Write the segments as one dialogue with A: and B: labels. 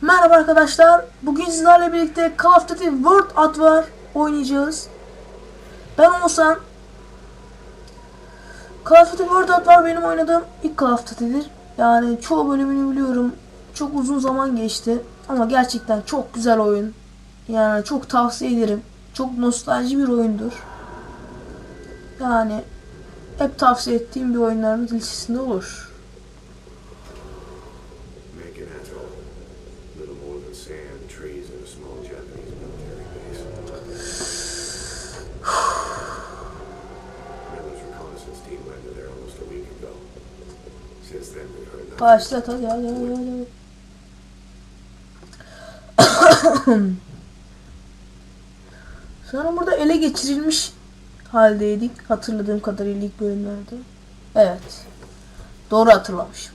A: Merhaba arkadaşlar. Bugün sizlerle birlikte Call of Duty World at War oynayacağız. Ben olsam Call of Duty World at War benim oynadığım ilk Call of Duty'dir. Yani çoğu bölümünü biliyorum. Çok uzun zaman geçti. Ama gerçekten çok güzel oyun. Yani çok tavsiye ederim. Çok nostalji bir oyundur. Yani hep tavsiye ettiğim bir oyunların listesinde olur. Başlat hadi hadi hadi hadi. Sonra burada ele geçirilmiş haldeydik hatırladığım kadarıyla ilk bölümlerde. Evet. Doğru hatırlamışım.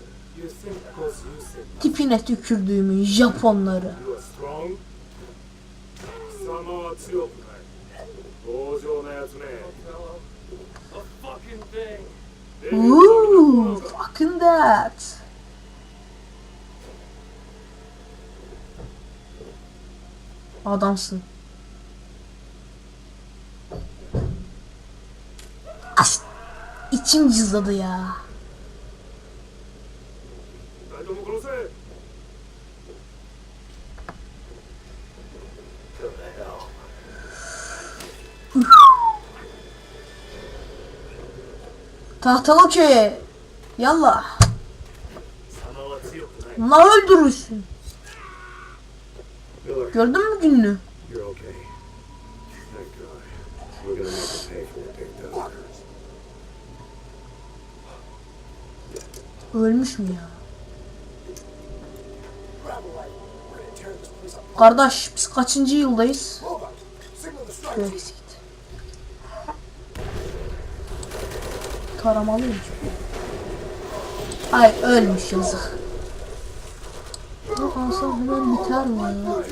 A: Tipine tükürdüğümün Japonları.
B: you are strong?
A: Adamsın. As İçim cızladı ya. Tahtalı köye. Yallah. Ne öldürürsün?
C: What they've done.
A: Ölmüş mü ya? Kardeş biz kaçıncı yıldayız? Brexit. Taramalıyım. Ay ölmüş yazık. Bu alsam hemen biter mi ya?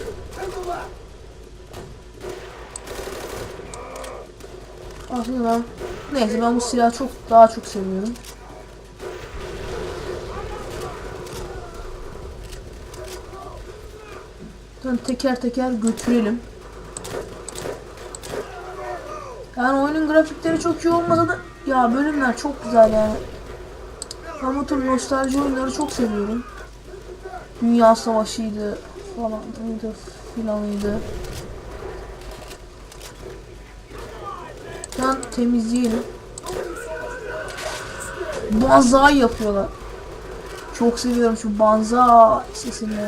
A: Aslında ben neyse ben bu silahı çok daha çok seviyorum. Tamam teker teker götürelim. Yani oyunun grafikleri çok iyi olmasa da ya bölümler çok güzel yani. Ben bu nostalji oyunları çok seviyorum. Dünya Savaşı'ydı falan filanıydı. Şu an temizleyelim. Banzai yapıyorlar. Çok seviyorum şu banza sesini.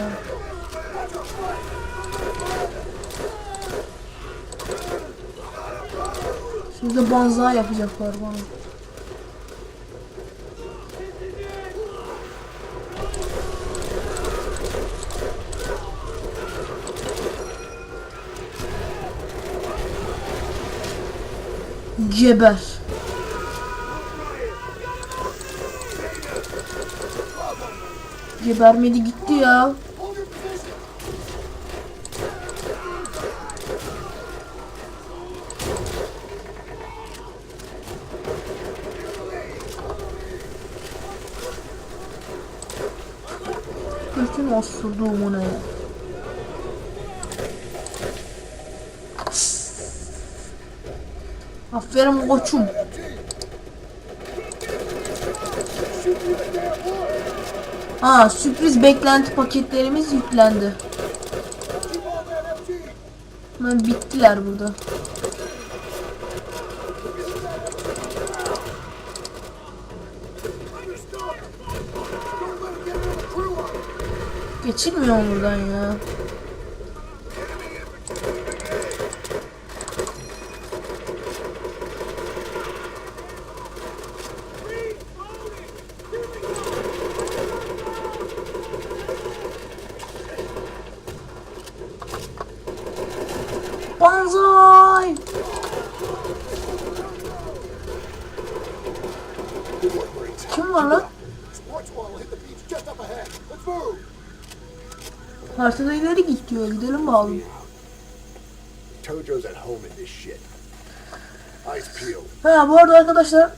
A: Şimdi banza yapacaklar bana. Geber. Gebermedi gitti ya. Bütün osurduğumu ne? Aferin koçum. Aa sürpriz beklenti paketlerimiz yüklendi. Hemen bittiler burada. Geçilmiyor buradan ya? Banzai! Kim var lan? Haritada diyor. Gidelim bakalım.
C: Tojo's at home in this shit. Eyes peeled.
A: Ha bu arada arkadaşlar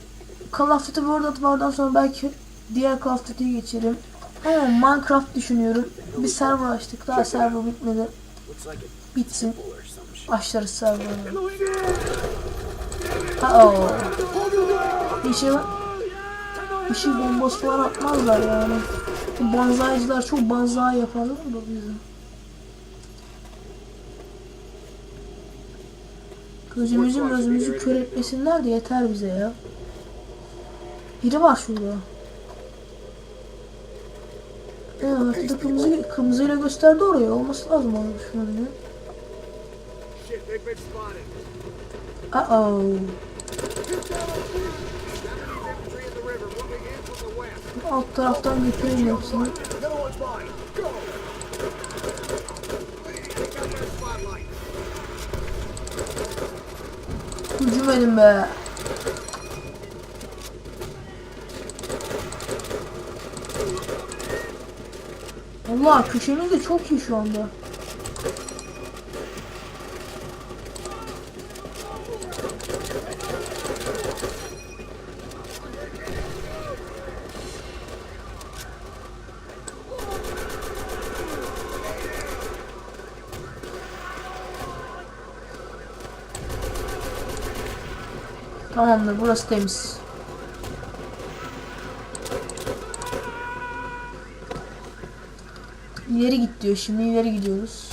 A: Call of Duty World at War'dan sonra belki diğer Call of Duty'ye geçerim. Ama Minecraft düşünüyorum. Bir server açtık. Daha server bitmedi. Bitsin. Başlarız server'ı. Uh-oh. Bir şey bir şey bombası falan atmazlar yani. Banzaycılar çok banzai yaparlar da bizi. Gözümüzü gözümüzü kör etmesinler de yeter bize ya. Biri var şurada. Evet, haritada kırmızı, kırmızıyla gösterdi oraya. Olması lazım onun şu an ya.
B: The west.
A: Alt taraftan götüreyim hepsini. Hücum edin be. Allah köşemiz de çok iyi şu anda. Tamamdır burası temiz. İleri git diyor. Şimdi ileri gidiyoruz.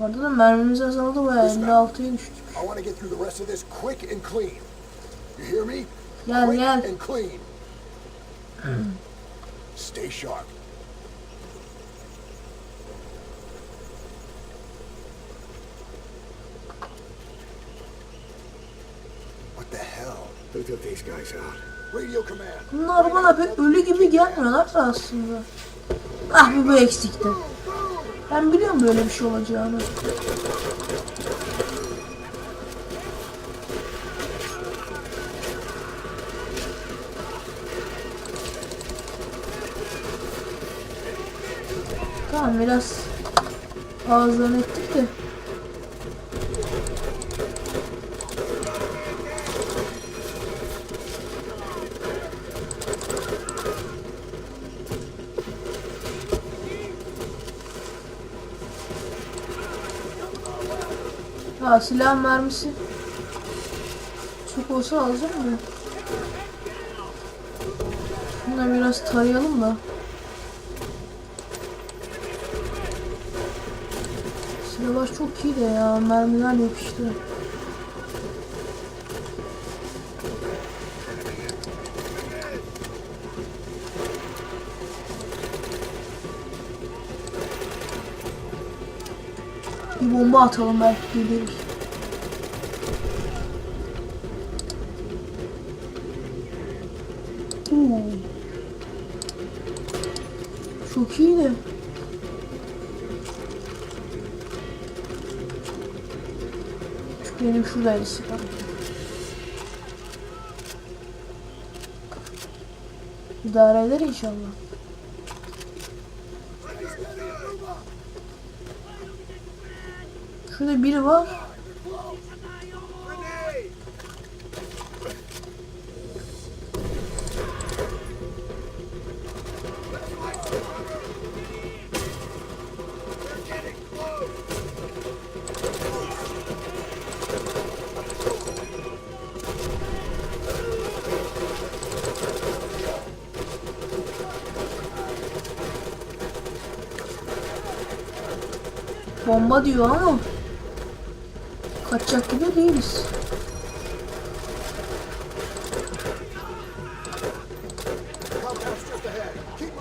A: Orada da mermimiz azaldı bayağı 56'ya düştük.
D: I want
A: Bunlar bana pek ölü gibi gelmiyorlar da aslında. Ah bu bir eksikti. Ben biliyorum böyle bir şey olacağını. Tamam biraz ağızdan ettik de. Ha silah mermisi. Çok olsa alacağım mı? Şunları biraz tarayalım da. Silahlar çok iyi de ya. Mermiler yok işte. Bir bomba atalım belki gelir. Oo. Çok iyi de. Benim şuradaydı silah. İdare eder inşallah. Şurada biri var. Bomba diyor ama kaçacak gibi değiliz.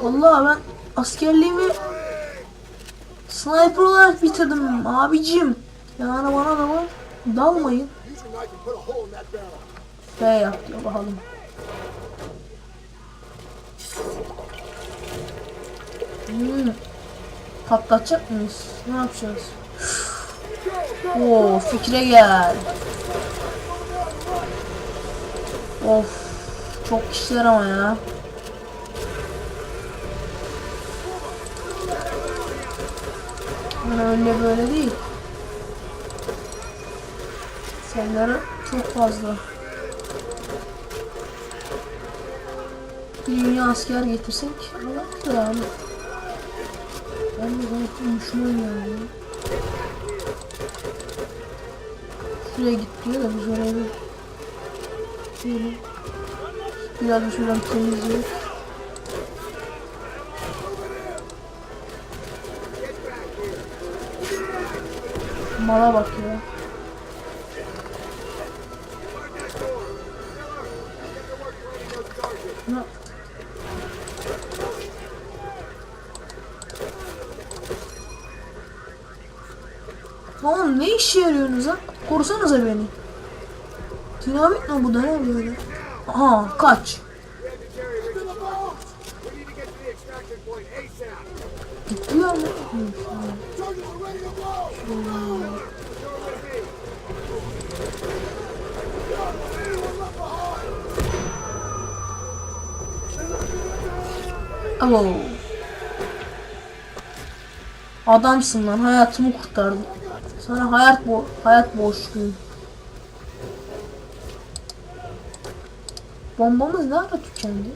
A: Vallahi ben askerliğimi sniper olarak bitirdim abicim. Yani bana da var. Dalmayın. B yap diyor bakalım. Hmm. Patlatacak mıyız? Ne yapacağız? Oo fikre gel. Of çok işler ama ya. Öyle böyle değil. Sayıları çok fazla. Bir dünya asker getirsek yani. Ben de gayet düşman yani. Şuraya git diyor da biz oraya bir şöyle biraz da şuradan temizliyoruz. Mala bak ya. Oğlum ne işe yarıyorsunuz lan? Korusanıza beni. Dinamit mi bu da ne böyle? Aha kaç. Gidiyor mu? Alo. Adamsın lan hayatımı kurtardın. Sana hayat bo hayat borçluyum. Bombamız ne ara tükendi?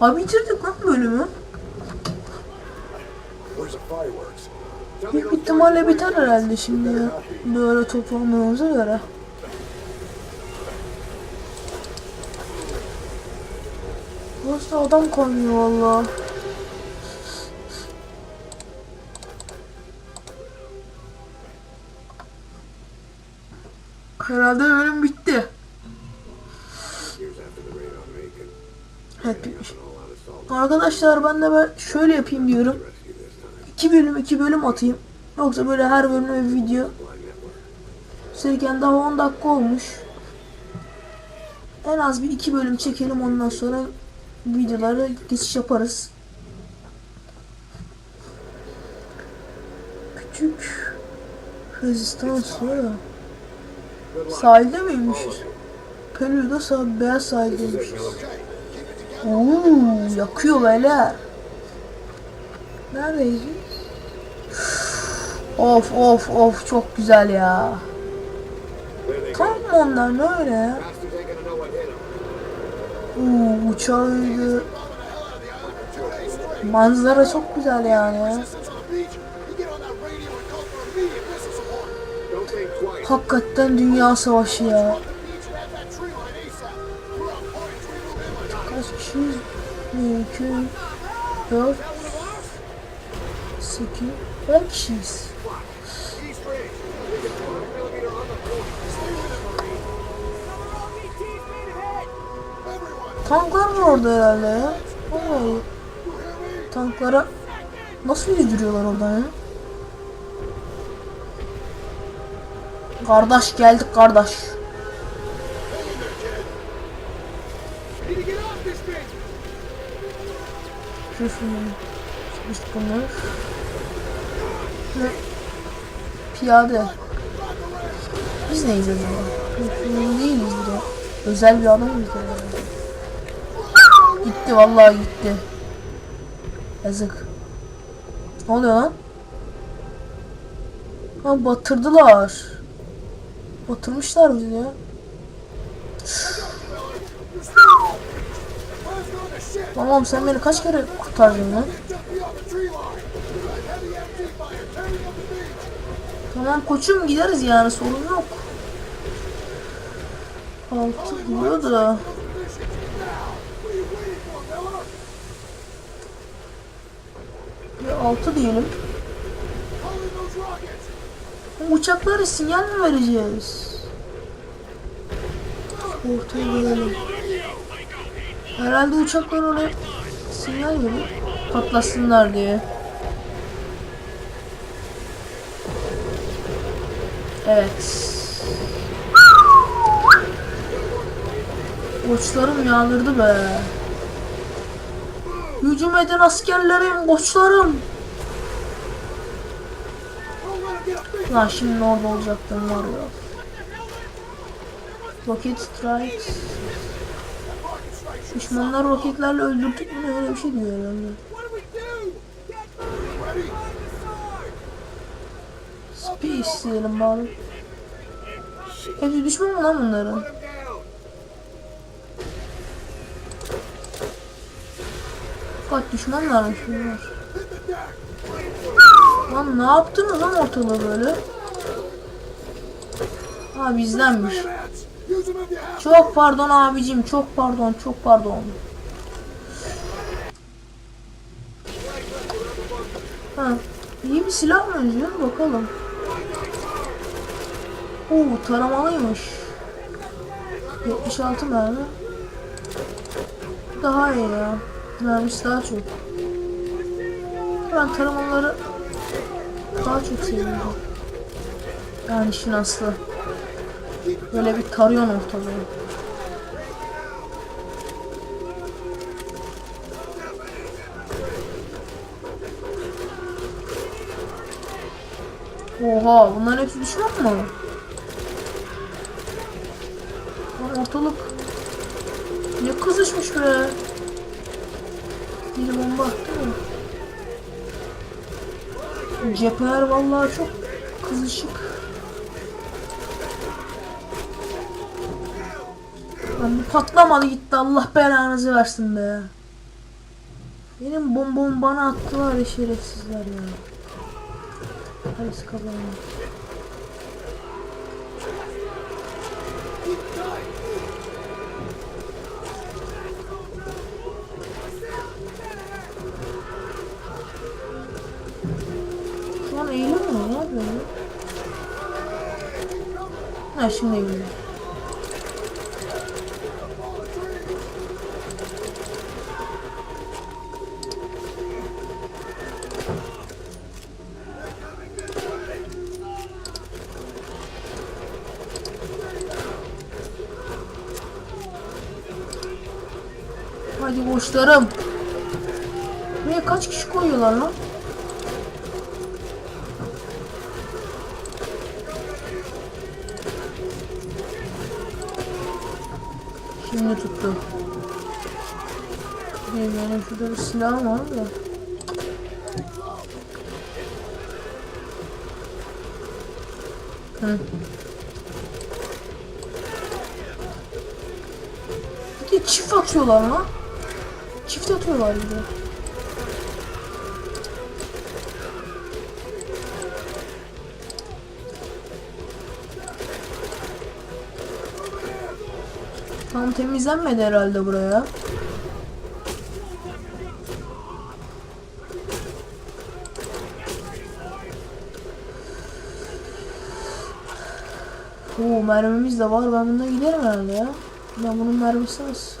A: Ha bitirdik lan bölümü. Büyük ihtimalle biter herhalde şimdi ya. Böyle toplamamıza göre. Burası adam koymuyor valla. Herhalde bölüm bitti.
C: Assault
A: Arkadaşlar ben de ben şöyle yapayım diyorum. İki bölüm iki bölüm atayım. Yoksa böyle her bölüme bir video. Sirken daha 10 dakika olmuş. En az bir iki bölüm çekelim ondan sonra videolara geçiş yaparız. Küçük rezistans ya. Sahilde miymişiz? Pelü'de sağ, beyaz sahildeymişiz. Oo, yakıyor beyler. Neredeyiz? Of of of çok güzel ya. Tam onlar ne öyle ya? Uuu uçağıydı. Manzara çok güzel yani. Hakikaten dünya savaşı ya. Kaç kişiyiz? 1, 2, 4, 8, 10 kişiyiz. Tanklar var orada herhalde ya. Vallahi tanklara nasıl yüzdürüyorlar oradan ya? Kardeş geldik kardeş. Şurasını üst bunlar. Piyade. Biz neyiz acaba? Biz değiliz bir de. Özel bir adamız da. yani. Gitti vallahi gitti. Yazık. Ne oluyor lan? Ha batırdılar. Batırmışlar bizi ya. Tamam sen beni kaç kere kurtardın lan? Tamam koçum gideriz yani sorun yok. Altı diyor da. 6 diyelim. Uçaklara sinyal mi vereceğiz? Ortaya gelelim. Herhalde uçaklar oraya sinyal verir. Patlasınlar diye. Evet. Uçlarım yağdırdı be. Hücum eden askerlerim, koçlarım. Lan şimdi orada olacaktım var ya. Rocket strikes. Düşmanlar roketlerle öldürdük mü öyle bir şey diyor herhalde.
D: Ready.
A: isteyelim bari. Hepsi düşman mı lan bunların? Bak düşmanlarmış bunlar. Lan ne yaptınız lan ortalığı böyle? Ha bizdenmiş. Çok pardon abicim çok pardon çok pardon. Ha, iyi bir silah mı benziyor bakalım. Oo taramalıymış. 76 mermi. Daha iyi ya. Mermisi daha çok. Ben taramaları daha çok seviyorum. Yani işin aslı. Böyle bir tarıyorsun ortalığı. Oha bunların hepsi düşman mı? Ortalık ne kızışmış be. Bir bomba attı mı? Cepheler vallahi çok kızışık. Lan bir patlamadı gitti Allah belanızı versin be. Benim bombamı bana attılar ya şerefsizler ya. Hadi sıkalım. Ha şimdi eğiliyor. Hadi boşlarım. Buraya kaç kişi koyuyorlar lan? Silahım var da. Hı. Bir de çift atıyorlar lan. Çift atıyorlar bir de. Tam temizlenmedi herhalde buraya. Mermimiz de var. Ben bundan giderim herhalde ya. Ben bunun mermisi az.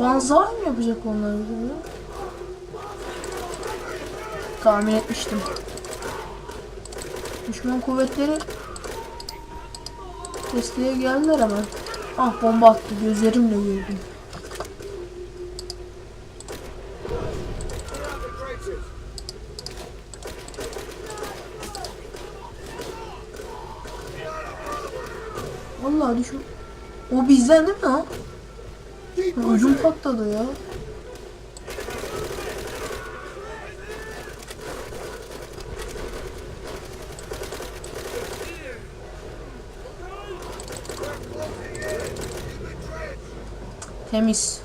A: Banzai mı yapacak onlar bize ya? Tahmin etmiştim. Düşman kuvvetleri desteğe geldiler hemen. Ah bomba attı gözlerimle gördüm. Vallahi düşman. O bizden değil mi?
D: Keep
A: Ucum patladı ya. Temiz.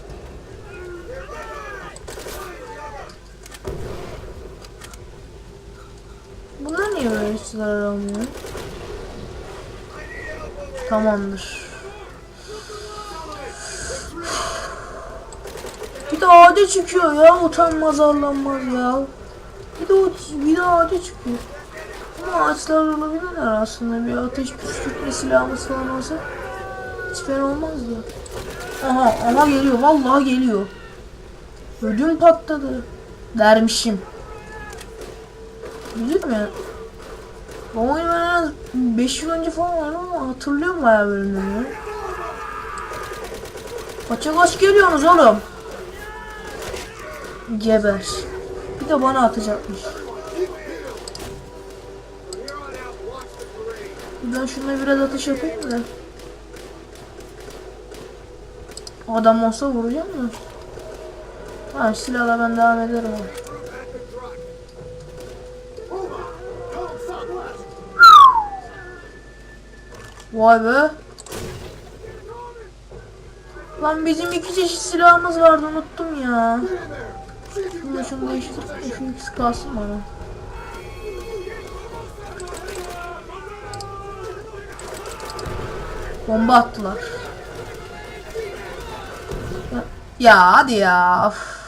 A: Bunlar niye böyle silah almıyor? Tamamdır. Bir de ade çıkıyor ya utanmaz arlanmaz ya. Bir de bir de ade çıkıyor. Ama ağaçlar olabilirler aslında bir ateş püskürtme silahımız falan olsa hiç fena olmazdı. Aha aha geliyor vallahi geliyor. Ödüm patladı. Dermişim. Biliyor musun? Bu oyunu ben en az 5 yıl önce falan oynadım ama hatırlıyorum bayağı bölümleri. Kaça kaç geliyorsunuz oğlum? Geber. Bir de bana atacakmış. Ben şuna biraz atış yapayım da. Adam olsa vuracağım da. Ha silahla ben devam ederim. Vay be. Lan bizim iki çeşit silahımız vardı unuttum ya. Şunu şunu değiştir. Şu ikisi kalsın bana. Bomba attılar. Ya, hadi ya. Of.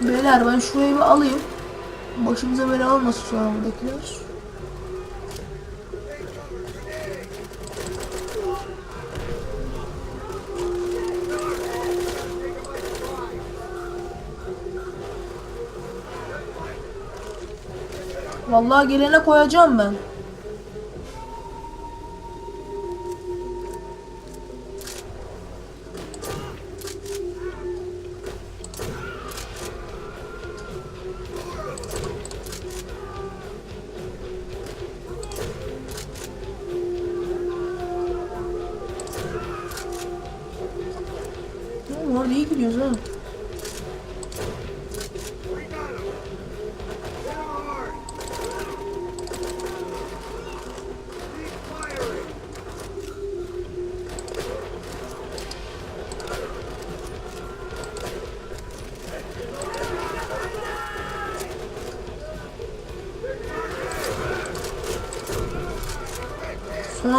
A: Beyler ben şurayı bir alayım. Başımıza bela olmasın sonra buradakiler. Vallahi gelene koyacağım ben. Orada iyi gidiyoruz ha.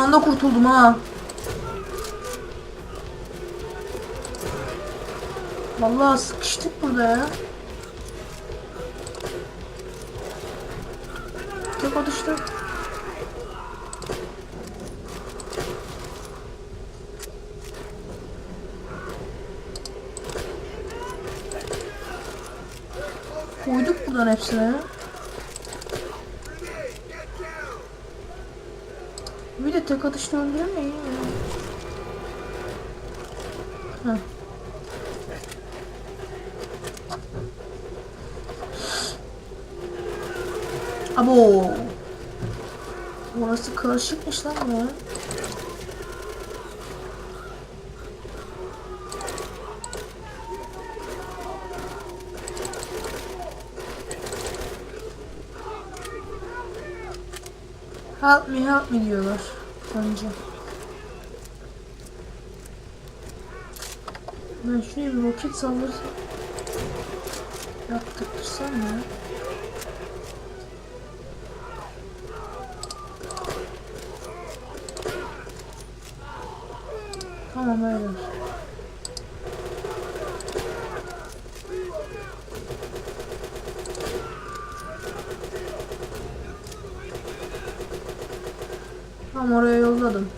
A: Anda kurtuldum ha. Vallahi sıkıştık burada ya. Tek atışta. Koyduk buradan hepsine ya.
D: Get down.
A: Bir de tek atışta öldüremeyin ya. Abo. Orası karışıkmış lan ya. Help me help me diyorlar önce. Ben şuraya bir roket saldırısı yaptırtırsam ya. Tamam öyle. Tamam oraya yolladım.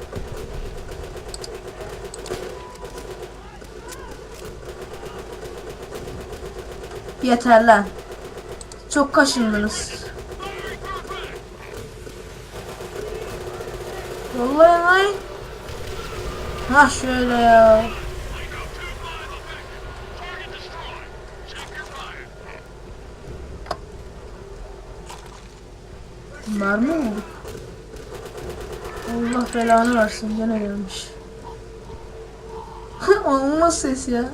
A: Yeter lan. Çok kaşındınız. Yollayın lan. Ha şöyle ya. Mi bulduk? Allah belanı versin gene gelmiş. Olmaz ses ya.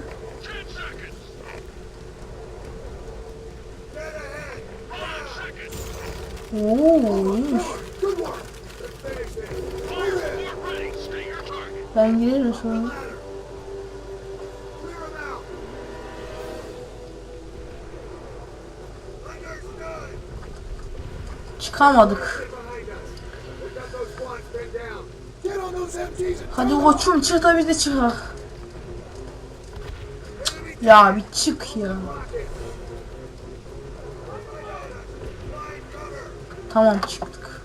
D: Get on those MGs and
A: Hadi koçum çık da biz de çıkak. Ya bir çık ya. Tamam çıktık.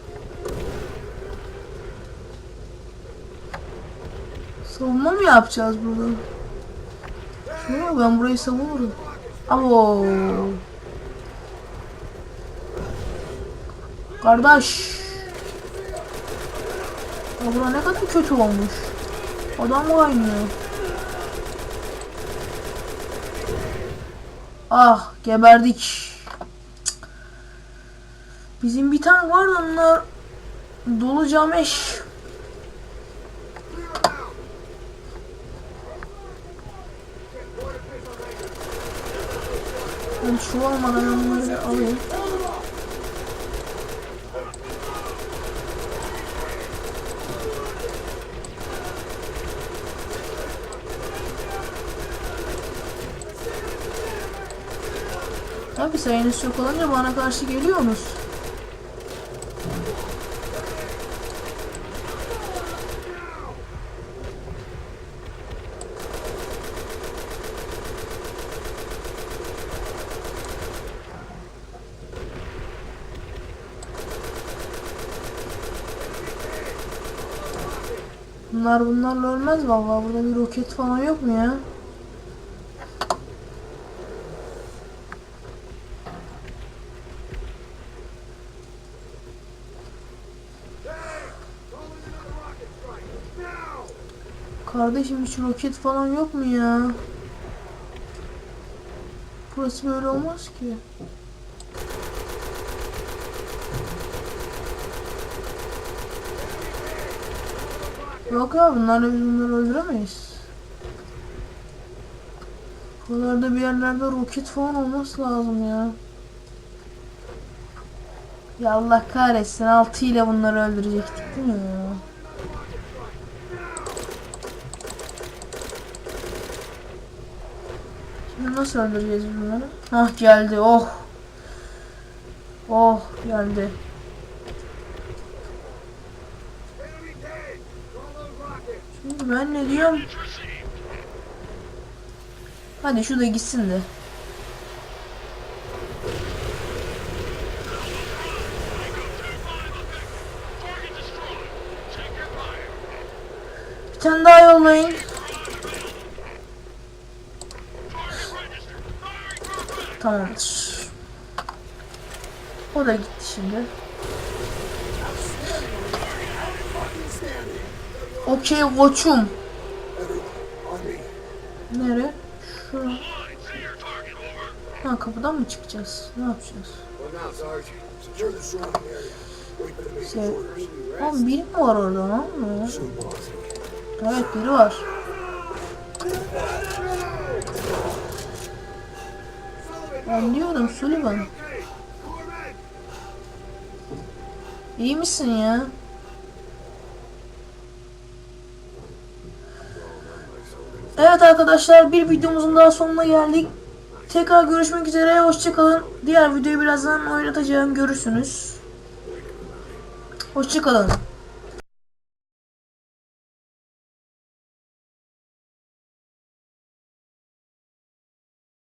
A: Savunma mı yapacağız burada? Şuna ben burayı savunurum. Abo. Kardeş. Ya bura ne kadar kötü olmuş. Adam kaynıyor. Ah geberdik. Bizim bir tank var onlar dolu cameş. Ben şu olmadan onları alayım. Tabi sayınız çok olunca bana karşı geliyorsunuz. Bunlar bunlarla ölmez vallahi. Burada bir roket falan yok mu ya? Kardeşim hiç roket falan yok mu ya? Burası böyle olmaz ki. Yok ya bunlarla biz bunları öldüremeyiz. Buralarda bir yerlerde roket falan olması lazım ya. Ya Allah kahretsin 6 ile bunları öldürecektik değil mi ya? Şimdi nasıl öldüreceğiz bunları? Hah geldi oh. Oh geldi. Ben ne diyorum? Hadi şu da gitsin de. Bir tane daha yollayın. Tamamdır. O da gitti şimdi. Okey koçum. Nere? Şura. Ha kapıdan mı çıkacağız? Ne yapacağız? Şey. Oğlum biri mi var orada lan? Evet biri var. Ben diyorum Sullivan. İyi misin ya? Evet arkadaşlar bir videomuzun daha sonuna geldik. Tekrar görüşmek üzere. Hoşçakalın. Diğer videoyu birazdan oynatacağım. Görürsünüz. Hoşçakalın.